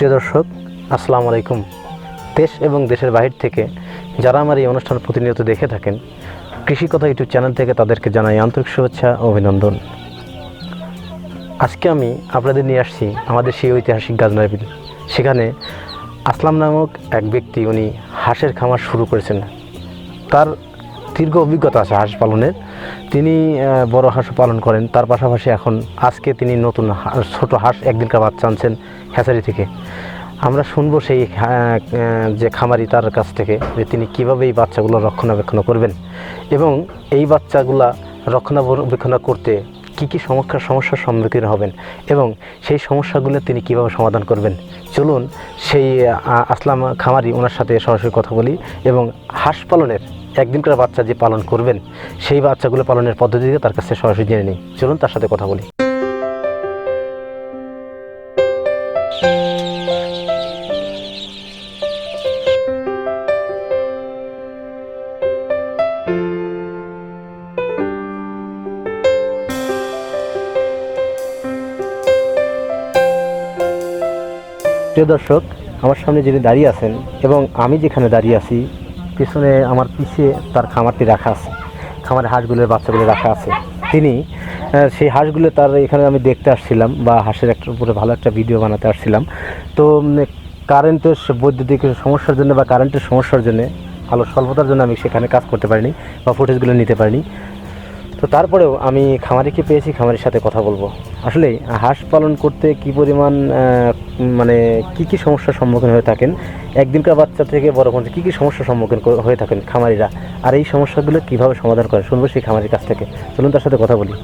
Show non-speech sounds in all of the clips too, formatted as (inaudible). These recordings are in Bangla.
প্রিয় দর্শক, আসসালামু আলাইকুম। দেশ এবং দেশের বাহির থেকে যারা আমার এই অনুষ্ঠান প্রতিনিয়ত দেখে থাকেন কৃষি কথা ইউটিউব চ্যানেল থেকে তাদেরকে জানাই আন্তরিক শুভেচ্ছা ও অভিনন্দন। আজকে আমি আপনাদের নিয়ে আসছি আমাদের সেই ঐতিহাসিক গাজনার বিল। সেখানে আসলাম নামক এক ব্যক্তি, উনি হাঁসের খামার শুরু করেছেন। তার দীর্ঘ অভিজ্ঞতা আছে হাঁস পালনের। তিনি বড় হাঁস পালন করেন। তার পাশাপাশি এখন আজকে তিনি নতুন ছোট হাঁস, একদিনকার বাচ্চা আনছেন। হ্যাচারি থেকে। আমরা শুনব সেই যে খামারি তার কাছ থেকে যে তিনি কীভাবে এই বাচ্চাগুলো রক্ষণাবেক্ষণ করবেন এবং এই বাচ্চাগুলা রক্ষণাবেক্ষণ করতে কী কী সমস্যার সমস্যার সম্মুখীন হবেন এবং সেই সমস্যাগুলো তিনি কীভাবে সমাধান করবেন। চলুন সেই আসলাম খামারি ওনার সাথে সরাসরি কথা বলি এবং হাঁস পালনের একদিনকার বাচ্চা যে পালন করবেন, সেই বাচ্চাগুলো পালনের পদ্ধতিতে তার কাছে সরাসরি জেনে নিই। চলুন তার সাথে কথা বলি। প্রিয় দর্শক, আমার সামনে যিনি দাঁড়িয়ে আছেন এবং আমি যেখানে দাঁড়িয়ে আছি, পিছনে আমার পিছিয়ে তার খামারটি রাখা আছে। খামারে হাঁসগুলোর বাচ্চাগুলো রাখা আছে। তিনি সেই হাঁসগুলো তার এখানে আমি দেখতে আসছিলাম বা হাঁসের একটা উপরে ভালো একটা ভিডিও বানাতে আসছিলাম। তো কারেন্টের বৈদ্যুতিক সমস্যার জন্য বা কারেন্টের সমস্যার জন্য আলো স্বল্পতার জন্য আমি সেখানে কাজ করতে পারিনি বা ফুটেজগুলো নিতে পারিনি। তো তারপরেও আমি খামারিকে পেয়েছি? খামারির সাথে কথা বলব। আসলে হাঁস পালন করতে কি পরিমাণ মানে কি কি সমস্যার সম্মুখীন হয়ে থাকেন? একদিনকার বাচ্চা থেকে বড় পর্যন্ত কী কী সমস্যার সম্মুখীন হয়ে থাকেন খামারিরা? আর এই সমস্যাগুলো কীভাবে সমাধান করেন? শুনব সেই খামারির কাছ থেকে। চলুন তার সাথে কথা বলি।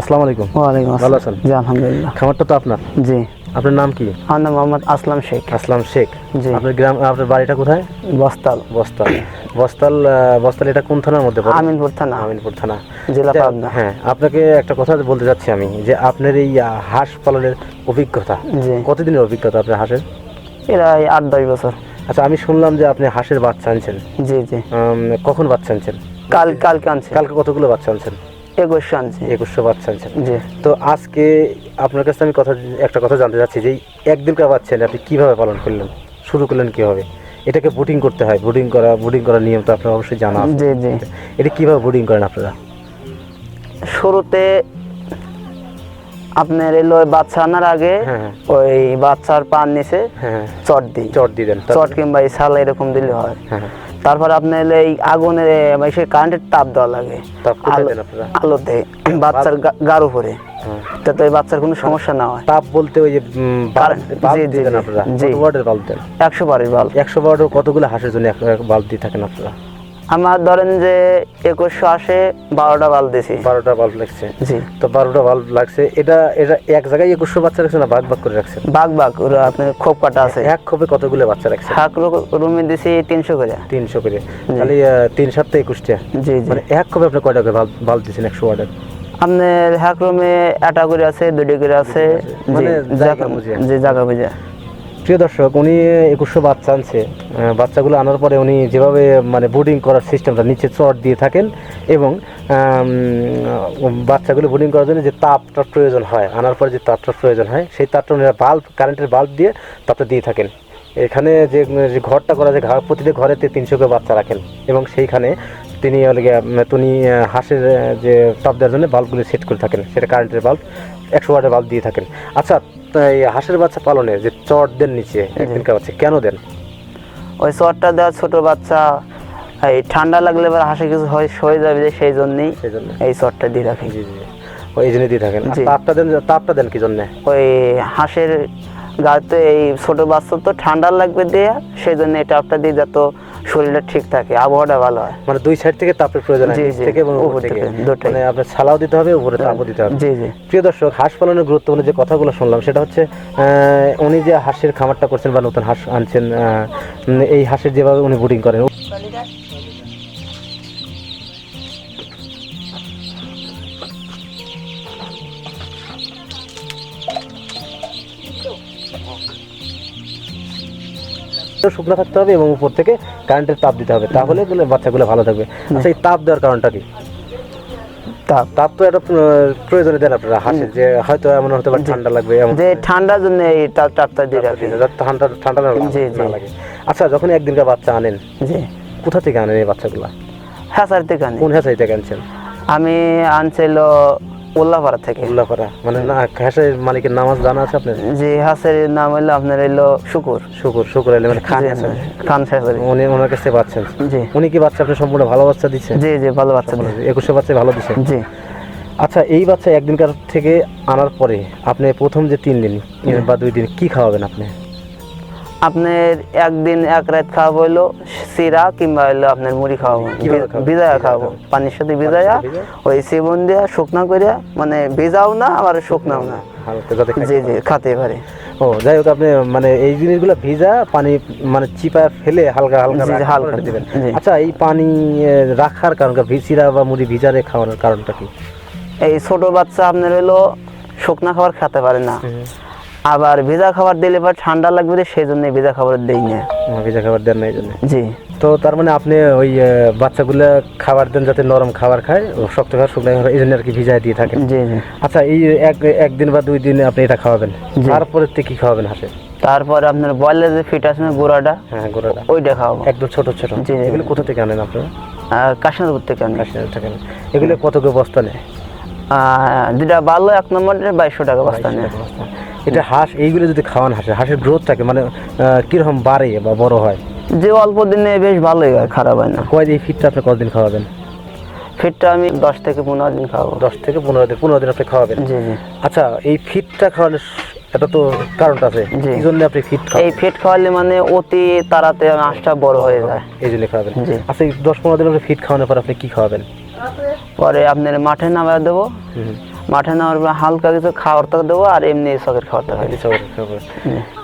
আসসালামু আলাইকুম। ওয়ালাইকুম ভালো আছেন? জি আলহামদুলিল্লাহ। খামারটা তো আপনার? জি। আপনার নাম কি? আমার নাম মোহাম্মদ আসলাম শেখ। আসলাম শেখ। জি। আপনার গ্রাম আপনার বাড়িটা কোথায়? বস্তাল। বস্তাল। বস্তাল বস্তাল এটা কোন থানার মধ্যে পড়ে? আমিনপুর থানা। আমিনপুর থানা। জেলা পাবনা। হ্যাঁ আপনাকে একটা কথা বলতে যাচ্ছি আমি যে আপনার এই হাঁস পালনের অভিজ্ঞতা জি। কতদিনের অভিজ্ঞতা আপনার হাঁসের? এরা আট দশ বছর। আচ্ছা আমি শুনলাম যে আপনি হাঁসের বাচ্চা আনছেন। জি জি। কখন বাচ্চা আনছেন? কাল কালকে আনছে। কালকে কতগুলো বাচ্চা আনছেন? একুশশো আনছে একুশশো বাচ্চা আনছেন জি। তো আজকে আপনার কাছে আমি কথা একটা কথা জানতে চাচ্ছি যে একদিনকার বাচ্চা এনে আপনি কীভাবে পালন করলেন? শুরু করলেন কীভাবে? এটাকে বুটিং করতে হয়। বুটিং করা বুটিং করার নিয়ম তো আপনার অবশ্যই জানা জি জি। এটা কীভাবে বুটিং করেন আপনারা? শুরুতে আপনার এলো বাচ্চা আনার আগে হ্যাঁ হ্যাঁ। ওই বাচ্চার পান নিচে হ্যাঁ চট দিই। চট দিয়ে দেন চট কিংবা এই সাল এরকম দিলে হ্যাঁ হ্যাঁ। তারপর আপনার এই আগুনের সে কারেন্টের তাপ দেওয়া লাগে। আলো- দেয় আলোতে বাচ্চার গাড়ো গার উপরে। যাতে বাচ্চার কোনো সমস্যা না হয়। তাপ বলতে ওই যে একশো বারের বাল্ব। একশো বারের কতগুলো হাঁসের জন্য বাল্ব দিয়ে থাকেন আপনারা? আমার ধরেন যে একুশশো আসে বারোটা বাল্ব দিছি। বারোটা বাল্ব লাগছে। জি। তো বারোটা বাল্ব লাগছে এটা এটা এক জায়গায় একুশশো বাচ্চা রাখছে না ভাগ ভাগ করে রাখছেন? বাঘ বাঘ ওরা আপনার খোপ কাটা আছে। এক খোপে কতগুলো বাচ্চা রাখছে হাক রুমে দিছি তিনশো করে। তিনশো করে। তাহলে তিন সাতটা একুশটা। জি জি। মানে এক খোপে আপনি কয়টা করে বাল্ব দিচ্ছেন একশো ওয়াটের? আপনার হাক রুমে একটা করে আছে দুটি করে আছে। মানে জায়গা বুঝে। জি জায়গা বুঝে। প্রিয় দর্শক, উনি একুশশো বাচ্চা আনছে। বাচ্চাগুলো আনার পরে উনি যেভাবে মানে বোর্ডিং করার সিস্টেমটা নিচে চট দিয়ে থাকেন এবং বাচ্চাগুলো বোর্ডিং করার জন্য যে তাপটার প্রয়োজন হয়, আনার পরে যে তাপটার প্রয়োজন হয়, সেই তাপটা উনি বাল্ব কারেন্টের বাল্ব দিয়ে তাপটা দিয়ে থাকেন। এখানে যে যে ঘরটা করা যে ঘর- প্রতিটা ঘরেতে তিনশো করে বাচ্চা রাখেন এবং সেইখানে তিনি হলে তিনি হাঁসের যে তাপ দেওয়ার জন্য বাল্বগুলো সেট করে থাকেন সেটা কারেন্টের বাল্ব একশো ওয়াটের বাল্ব দিয়ে থাকেন। আচ্ছা এই হাঁসের বাচ্চা পালনে যে চট দেন নিচে একদিনকার বাচ্চা কেন দেন? ওই চটটা দেওয়া ছোট বাচ্চা এই ঠান্ডা লাগলে এবার হাসে কিছু হয় সয়ে যাবে যে সেই জন্যই এই চটটা দিয়ে রাখি। জি জি ওই জন্য দিয়ে থাকেন। তাপটা দেন তাপটা দেন কি জন্য? ওই হাঁসের গাতে এই ছোট বাচ্চা তো ঠান্ডা লাগবে দিয়ে সেই জন্য এই টাপটা দিয়ে যত শরীরটা ঠিক থাকে আবহাওয়াটা ভালো হয়। মানে দুই সাইড থেকে তাপের প্রয়োজন থেকে এবং উপর থেকে। মানে আপনার ছালাও দিতে হবে উপরে তাপও দিতে হবে। জি জি। প্রিয় দর্শক হাঁস পালনের গুরুত্বপূর্ণ যে কথাগুলো শুনলাম সেটা হচ্ছে আহ, উনি যে হাঁসের খামারটা করছেন বা নতুন হাঁস আনছেন এই হাঁসের যেভাবে উনি বুডিং করেন শুকনো থাকতে হবে এবং উপর থেকে কারেন্টের তাপ দিতে হবে। তাহলে বলে বাচ্চাগুলো ভালো থাকবে। আচ্ছা এই তাপ দেওয়ার কারণটা কি? তাপ। তাপ তো একটা প্রয়োজনে দেন আপনারা হাসের যে হয়তো এমন হতে পারে ঠান্ডা লাগবে যে ঠান্ডার জন্য এই তাপ তাপটা দিয়ে রাখি। ঠান্ডা ঠান্ডা না লাগে- আচ্ছা যখন একদিনকার বাচ্চা আনেন জি। কোথা থেকে আনেন এই বাচ্চাগুলা? হ্যাঁ স্যার থেকে আনি। কোন হ্যাঁচাই থেকে আনছেন? আমি আনছিল উল্লাপাড়া থেকে। উল্লাপাড়া মানে না হ্যাঁসের মালিকের নামাজ জানা আছে আপনার? যে হাঁসের নাম হলো আপনার হলো শুকুর। শুকুর শুকুর আলী মানে খান হ্যাঁসের। খান শাহরি উনি ওনার কাছে পাচ্ছেন। জি। উনি কি বাচ্চা আপনি সম্পূর্ণ ভালো বাচ্চা দিচ্ছেন জি জি ভালো বাচ্চা। একুশে বাচ্চা ভালো দিচ্ছেন জি। আচ্ছা এই বাচ্চা একদিনকার থেকে আনার পরে আপনি প্রথম যে তিন দিন বা দুই দিন কি খাওয়াবেন আপনি? আপনার একদিন এক রাত খাওয়াবো হলো সিরা কিংবা হলো আপনার মুড়ি খাওয়াবো? ভিজায়া খাওয়াবো পানির সাথে ভিজায়া? ওই সেবন দিয়া শুকনা করিয়া মানে ভিজাও না আবার শুকনাও না। জি জি খাতে পারে। ও যাই হোক আপনি মানে এই জিনিসগুলো ভিজা পানি মানে চিপা ফেলে হালকা হালকা হালকা। দিবেন। আচ্ছা এই পানি রাখার কারণ? ভিজিরা বা মুড়ি ভিজারে খাওয়ানোর কারণটা কি? এই ছোট বাচ্চা আপনার হলো শুকনা খাবার খেতে পারে না। আবার ভেজা খাবার দিলে বা ঠান্ডা লাগবে রে, সেই জন্য ভেজা খাবার দেই না। ভিজা খাবার দেন না এই জন্য। জি। তো তার মানে আপনি ওই বাচ্চাগুলো খাবার দেন যাতে নরম খাবার খায় ও শক্ত খাবার শুকনো খাবার এই জন্য আর কি ভিজায় দিয়ে থাকেন। জি জি। আচ্ছা এই এক একদিন বা দুই দিন আপনি এটা খাওয়াবেন। তারপরে তে কি খাওয়াবেন হাসে তারপর আপনার বয়লের যে ফিট আছে না গুঁড়াটা হ্যাঁ গোড়াটা। ওইটা খাওয়াবো। একদম ছোট ছোট। জি। এগুলো কোথা থেকে আনেন আপনারা? আর কাশ্মীর থেকে আনি। কাশ্মীর থেকে আনেন। এগুলো কত করে বস্তা নেয়? যেটা ভালো এক নম্বরের বাইশশো টাকা বস্তা নেয়। এটা হাঁস এইগুলো যদি খাওয়ান হাঁসের হাঁসের গ্রোথ থাকে মানে কীরকম বাড়ে বা বড় হয়? যে অল্প দিনে বেশ ভালোই হয় খারাপ হয় না। কয় এই ফিটটা আপনি কতদিন খাওয়াবেন? ফিটটা আমি দশ থেকে পনেরো দিন খাওয়াবো। দশ থেকে পনেরো দিন পনেরো দিন আপনি খাওয়াবেন? জি জি। আচ্ছা এই ফিটটা খাওয়ালে এটা তো কারণটা আছে। এই জন্য আপনি ফিট এই ফিট খাওয়ালে মানে অতি তাড়াতে মাছটা বড় হয়ে যায়। এই জন্য খাওয়াবেন। জি। আচ্ছা এই দশ পনেরো দিন আপনি ফিট খাওয়ানোর পর আপনি কি খাওয়াবেন? পরে আপনার মাঠে নামা দেবো। হুম। মাঠে নামার পর হালকা কিছু খাওয়ার তো দেবো আর এমনি হয় এই সব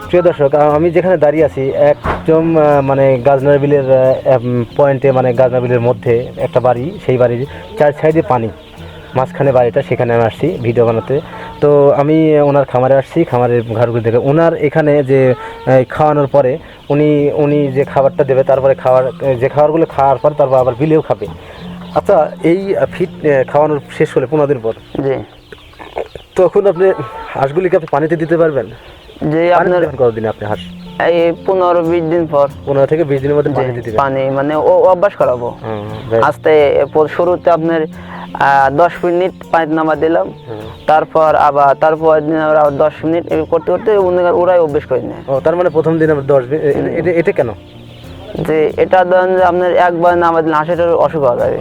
প্রিয় দর্শক আমি যেখানে দাঁড়িয়ে আছি একদম মানে গাজনার বিলের পয়েন্টে মানে গাজনা বিলের মধ্যে একটা বাড়ি সেই বাড়ির চার সাইডে পানি। মাঝখানে বাড়িটা সেখানে আমি আসছি ভিডিও বানাতে। তো আমি ওনার খামারে আসছি খামারের ঘরগুলো দেখে। ওনার এখানে যে খাওয়ানোর পরে উনি উনি যে খাবারটা দেবে তারপরে খাওয়ার যে খাবারগুলো খাওয়ার পর তারপর আবার বিলেও খাবে। আচ্ছা এই ফিট খাওয়ানোর শেষ হলে পনেরো দিন পর। জি। তখন আপনি হাঁসগুলিকে আপনি পানিতে দিতে পারবেন? যে আপনার কতদিন আপনি হাঁস? এই পনেরো বিশ দিন পর। পনেরো থেকে বিশ দিনের মধ্যে পানি মানে ও অভ্যাস করাবো। আস্তে শুরুতে আপনার দশ মিনিট পানি নামা দিলাম। তারপর আবার তারপর দিন আবার আবার দশ মিনিট করতে করতে ওরাই অভ্যেস করে নেয়। ও তার মানে প্রথম দিন আমরা দশ এটা এটা কেন? যে এটা ধরেন যে আপনার একবার নামা দিলে হাঁসের অসুখ হয়ে যাবে।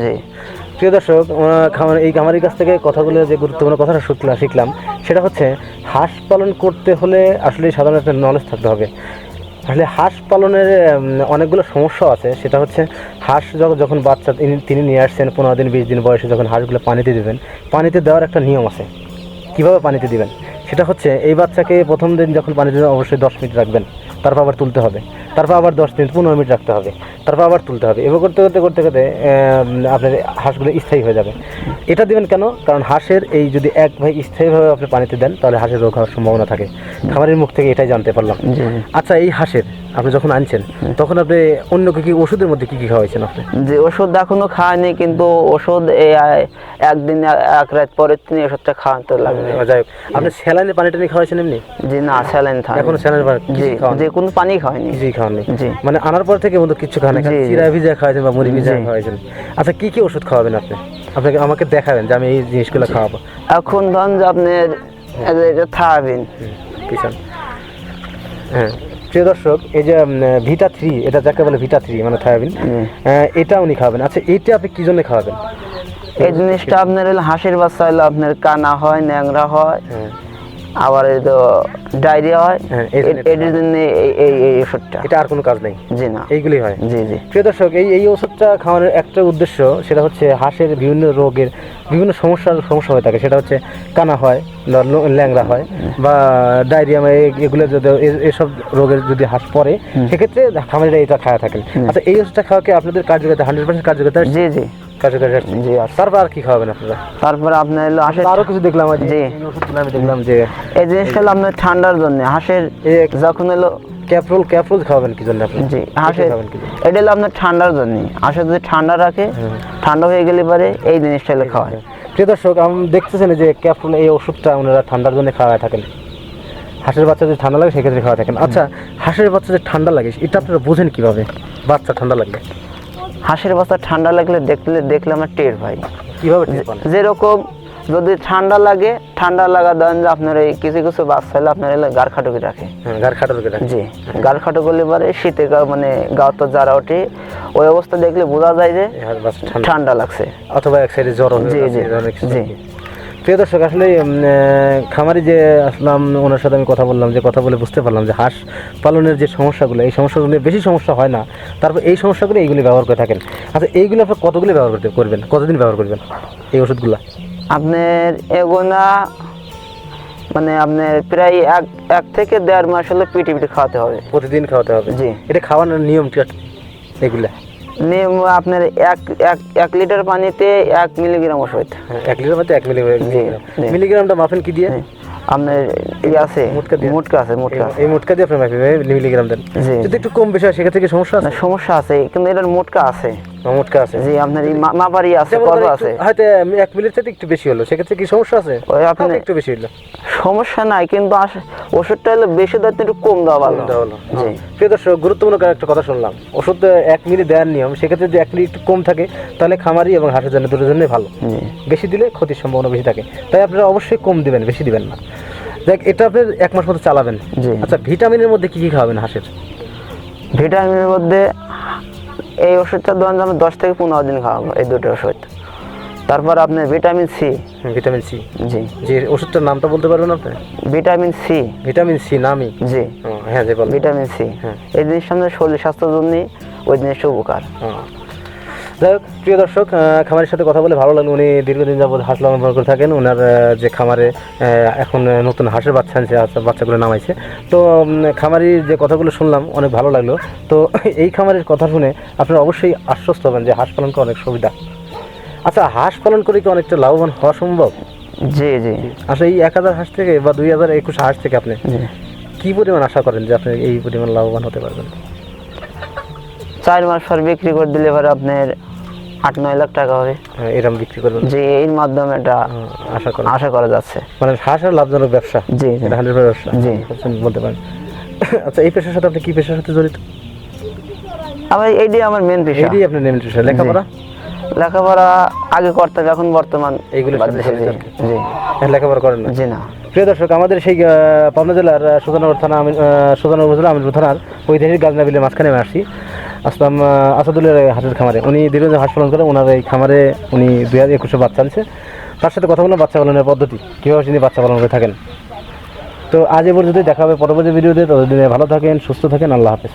জি। প্রিয় দর্শক খামার এই খামারির কাছ থেকে কথাগুলো যে গুরুত্বপূর্ণ কথাটা শিখলাম শিখলাম সেটা হচ্ছে হাঁস পালন করতে হলে আসলে সাধারণ একটা নলেজ থাকতে হবে। আসলে হাঁস পালনের অনেকগুলো সমস্যা আছে। সেটা হচ্ছে হাঁস যখন যখন বাচ্চা তিনি- নিয়ে আসছেন পনেরো দিন বিশ দিন বয়সে যখন হাঁসগুলো পানিতে দেবেন পানিতে দেওয়ার একটা নিয়ম আছে। কীভাবে পানিতে দিবেন? সেটা হচ্ছে এই বাচ্চাকে প্রথম দিন যখন পানিতে দেবেন অবশ্যই দশ মিনিট রাখবেন। তারপর আবার তুলতে হবে। তারপর আবার দশ মিনিট পনেরো মিনিট রাখতে হবে। তারপর আবার তুলতে হবে। এবার করতে করতে করতে করতে আপনার হাঁসগুলো স্থায়ী হয়ে যাবে। এটা দেবেন কেন? কারণ হাঁসের এই যদি এক ভাই স্থায়ীভাবে আপনি পানিতে দেন তাহলে হাঁসের রোগ হওয়ার সম্ভাবনা থাকে। খামারের মুখ থেকে এটাই জানতে পারলাম। আচ্ছা এই হাঁসের আপনি যখন আনছেন তখন আপনি অন্য কি কি ওষুধের মধ্যে কি কি খাওয়াইছেন আপনি? যে ওষুধ এখনও খায়নি কিন্তু ওষুধ এই একদিন এক রাত পরের দিন ওষুধটা খাওয়াতে লাগবে। যাই হোক। আপনি স্যালাইনে পানি টানি খাওয়াইছেন এমনি? জি না স্যালাইন থাকে এখনও স্যালাইন পানি জি যে কোনো পানি খায়নি কিছুই খাওয়াননি? জি। মানে আনার পর থেকে বন্ধু কিছু জি, জি। চিরা ভিজা খাওয়াইছেন বা মুড়ি ভিজা জি। খাওয়াইছেন। আচ্ছা কি কি ওষুধ খাওয়াবেন আপনি? আপনাকে আমাকে দেখাবেন যে আমি এই জিনিসগুলো খাওয়াবো। এখন ধরুন যে আপনার এই এটা থাকবেন পিছন হ্যাঁ। প্রিয় দর্শক এই যে ভিটা থ্রি এটা যাকে বলে ভিটা থ্রি মানে থায়াবিন। এটা উনি খাবেন আচ্ছা এটা আপনি কি জন্য খাওয়াবেন? এই জিনিসটা আপনার হাঁসের বাচ্চা হলে আপনার কানা হয় ন্যাংরা হয়। হ্যাঁ। আবার এই তো ডায়রিয়া হয়। হ্যাঁ, এটির জন্য এই এই- এই ওষুধটা। এটা আর কোনো কাজ নেই। জি না। এইগুলি হয়। জি জি। প্রিয় দর্শক এই এই ওষুধটা খাওয়ানোর একটা উদ্দেশ্য সেটা হচ্ছে হাঁসের বিভিন্ন রোগের বিভিন্ন সমস্যার সমস্যা হয়ে থাকে। সেটা হচ্ছে কানা হয় বা ল্যাংড়া হয় বা ডায়রিয়া এগুলো যদি এসব রোগের যদি হাঁস পড়ে সেক্ষেত্রে খামারিরা এটা খাওয়া থাকেন আচ্ছা এই ওষুধটা খাওয়া কি আপনাদের কার্যকরিতা হান্ড্রেড পার্সেন্ট কার্যকরিতা? জি জি। জি তারপর আর কি খাওয়াবেন আপনারা? তারপরে আপনার হলো হাঁসের আরও কিছু দেখলাম আজ জি। ওষুধগুলো আমি দেখলাম যে এই জিনিসটা হলো আপনার ঠান্ডার জন্য। হাঁসের যখন হলো ক্যাপ্রোল ক্যাপ্রোল খাওয়াবেন কি জন্য আপনি? জি এটা হাঁসের হলো আপনার ঠান্ডার জন্য। হাঁসের যদি ঠান্ডা রাখে ঠান্ডা হয়ে গেলে পরে এই জিনিসটা হলে খাওয়ায়। প্রিয় দর্শক আমি দেখতেছেন যে ক্যাপ্রোল এই ওষুধটা ওনারা ঠান্ডার জন্য খাওয়ায় থাকেন। হাঁসের বাচ্চা যদি ঠান্ডা লাগে সেক্ষেত্রে খাওয়া থাকেন। আচ্ছা হাঁসের বাচ্চা যে ঠান্ডা লাগে এটা আপনারা বোঝেন কীভাবে? বাচ্চা ঠান্ডা লাগলে। হাঁসের বাচ্চা ঠান্ডা লাগলে দেখলে দেখলে আমার টের ভাই। কীভাবে যেরকম যদি ঠান্ডা লাগে ঠান্ডা লাগা দেন যে আপনার এই কিছু কিছু বাচ্চা হলে আপনার গার খাটুকি রাখে। গাড় গার খাটো রাখে। জি গাড় খাটো করলে পরে শীতে মানে গা তো যারা ওঠে। ওই অবস্থা দেখলে বোঝা যায় যে ঠান্ডা। লাগছে। অথবা এক সাইডে জ্বর জি, জি, জি। প্রিয় দর্শক আসলে খামারি যে আসলাম ওনার সাথে আমি কথা বললাম যে কথা বলে বুঝতে পারলাম যে হাঁস পালনের যে সমস্যাগুলো এই সমস্যাগুলো নিয়ে বেশি সমস্যা হয় না। তারপর এই সমস্যাগুলো এইগুলি ব্যবহার করে থাকেন। আচ্ছা এইগুলো আপনার কতগুলি ব্যবহার করতে করবেন? কতদিন ব্যবহার করবেন এই ওষুধগুলো? আপনার এগোনা মানে আপনার প্রায় এক এক থেকে দেড় মাস হলে পিটি পিটি খাওয়াতে হবে। প্রতিদিন খাওয়াতে হবে? জি। এটা খাওয়ানোর নিয়ম কি এগুলা? আপনার এক এক এক লিটার পানিতে এক মিলিগ্রাম ওষুধ। হ্যাঁ, এক লিটার পানিতে এক মিলিগ্রাম মিলিগ্রামটা মাফিন কি দিয়ে? আপনার ইয়ে আছে মোটকা দিয়ে? মোটকা আছে মোটকা। এই মোটকা দিয়ে আপনার মিলিগ্রাম দেন। যদি একটু কম বেশি হয় সেক্ষেত্রে কি সমস্যা আছে? সমস্যা আছে কিন্তু এটার মোটকা আছে। মোটকা আছে। জি আপনার এই মাপারি আছে কত আছে। হয়তো এক মিনিট থেকে একটু বেশি হলো সেক্ষেত্রে কি সমস্যা আছে? ওই আপনি একটু বেশি হলো। সমস্যা নাই কিন্তু ওষুধটা হলে বেশি দাঁত একটু কম দেওয়া ভালো। জি। প্রিয় দর্শক গুরুত্বপূর্ণ একটা কথা শুনলাম। ওষুধ এক মিলি দেওয়ার নিয়ম সেক্ষেত্রে যদি এক মিলি একটু কম থাকে তাহলে খামারি এবং হাঁসের জন্য দুটোর জন্যই ভালো। বেশি দিলে ক্ষতির সম্ভাবনা বেশি থাকে। তাই আপনারা অবশ্যই কম দিবেন বেশি দিবেন না। দেখ এটা আপনি এক মাস মতো চালাবেন। আচ্ছা ভিটামিনের মধ্যে কি কি খাওয়াবেন হাঁসের? ভিটামিনের মধ্যে এই ওষুধটা ধরেন আমি দশ থেকে পনেরো দিন খাওয়াবো এই দুটো ওষুধ। তারপর আপনি ভিটামিন সি ভিটামিন সি জি। জি ওষুধটার নামটা বলতে পারবেন আপনি? ভিটামিন সি ভিটামিন সি নামই? জি। হ্যাঁ যে ভিটামিন সি হ্যাঁ। এই জিনিসটা আমাদের শরীর স্বাস্থ্যের জন্যই ওই জিনিসটা উপকার। যাই হোক প্রিয় দর্শক খামারের সাথে কথা বলে ভালো লাগল। উনি দীর্ঘদিন যাবত হাঁস লালন পালন করে থাকেন। ওনার যে খামারে এখন নতুন হাঁসের বাচ্চা আনছে বাচ্চাগুলো নামাইছে। তো খামারির যে কথাগুলো শুনলাম অনেক ভালো লাগল। তো (laughs) এই খামারের কথা শুনে আপনারা অবশ্যই আশ্বস্ত হবেন যে হাঁস পালন করা অনেক সুবিধা। আচ্ছা হাঁস পালন করে কি অনেকটা লাভবান হওয়া সম্ভব? জি জি। আচ্ছা এই এক হাজার হাঁস থেকে বা দুই হাজার একুশ হাঁস থেকে আপনি কি পরিমাণ আশা করেন যে আপনি এই পরিমাণ লাভবান হতে পারবেন? চার মাস পর বিক্রি করে দিলে পরে আপনার আট নয় লাখ টাকা হবে। এরকম বিক্রি করবেন? যে এর মাধ্যমে এটা আশা করা আশা করা যাচ্ছে। মানে হাঁস আর লাভজনক ব্যবসা? জি হাঁসের ব্যবসা? জি। 100% বলতে পারেন। আচ্ছা এই পেশার সাথে আপনি কি পেশার সাথে জড়িত? আমার এইটাই আমার মেন পেশা। এটাই আপনার মেন পেশা লেখাপড়া? লেখাপড়া আগে করতাম এখন বর্তমান এখন লেখাপড়া করেন না? জি না। প্রিয় দর্শক আমাদের সেই পাবনা জেলার সুজানগর থানা আমি সুজানগর উপজেলা আমিরপুর থানার ঐতিহাসিক গাজনা বিলের মাঝখানে আমি আসছি। আসলাম আসাদুলের হাঁসের খামারে। উনি দীর্ঘদিন হাঁস পালন করে ওনার এই খামারে উনি দুই হাজার একুশে বাচ্চা আনছে। তার সাথে কথা বললাম বাচ্চা পালনের পদ্ধতি। কীভাবে তিনি বাচ্চা পালন করে থাকেন? তো আজ এ পর্যন্ত দেখা হবে পরবর্তী ভিডিওতে। ততদিনে ভালো থাকেন সুস্থ থাকেন আল্লাহ হাফেজ।